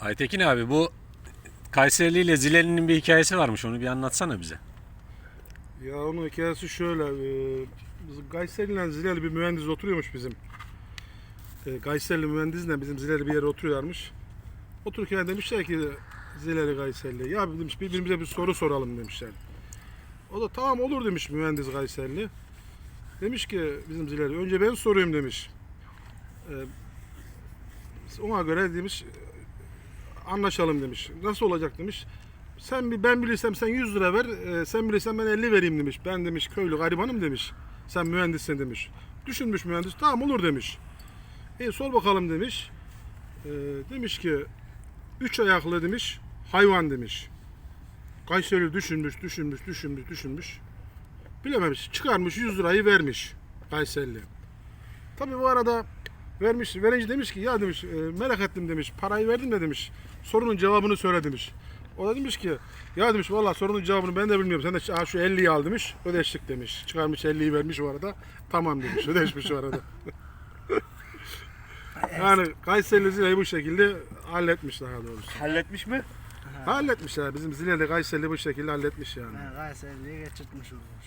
Aytekin abi bu Kayserili ile Zileli'nin bir hikayesi varmış. Onu bir anlatsana bize. Ya onun hikayesi şöyle. E, bizim Kayseri'yle Zileli bir mühendis oturuyormuş bizim. E, Kayserili mühendisle bizim Zileli bir yere oturuyorlarmış. Otururken demişler ki Zileli Kayserili. Ya demiş birbirimize bir soru soralım demişler. O da tamam olur demiş mühendis Kayserili. Demiş ki bizim Zileli önce ben sorayım demiş. E, ona göre demiş anlaşalım demiş. Nasıl olacak demiş. Sen bir ben bilirsem sen 100 lira ver, e, sen bilirsen ben 50 vereyim demiş. Ben demiş köylü garibanım demiş. Sen mühendissin demiş. Düşünmüş mühendis. Tamam olur demiş. E sor bakalım demiş. E, demiş ki üç ayaklı demiş hayvan demiş. Kayseri düşünmüş, düşünmüş, düşünmüş, düşünmüş. Bilememiş. Çıkarmış 100 lirayı vermiş Kayserili. Tabii bu arada vermiş, verince demiş ki ya demiş e, merak ettim demiş. Parayı verdim de demiş. Sorunun cevabını söyle demiş. O da demiş ki ya demiş valla sorunun cevabını ben de bilmiyorum. Sen de "Aa, şu 50'yi al demiş. Ödeştik demiş. Çıkarmış 50'yi vermiş o arada. Tamam demiş. Ödeşmiş o arada. yani Kayserili Zile'yi bu şekilde halletmiş daha doğrusu. Halletmiş mi? Halletmiş ya. Bizim Zile'de Kayserili bu şekilde halletmiş yani. Ha, Kayseri'ye geçirtmiş olmuş.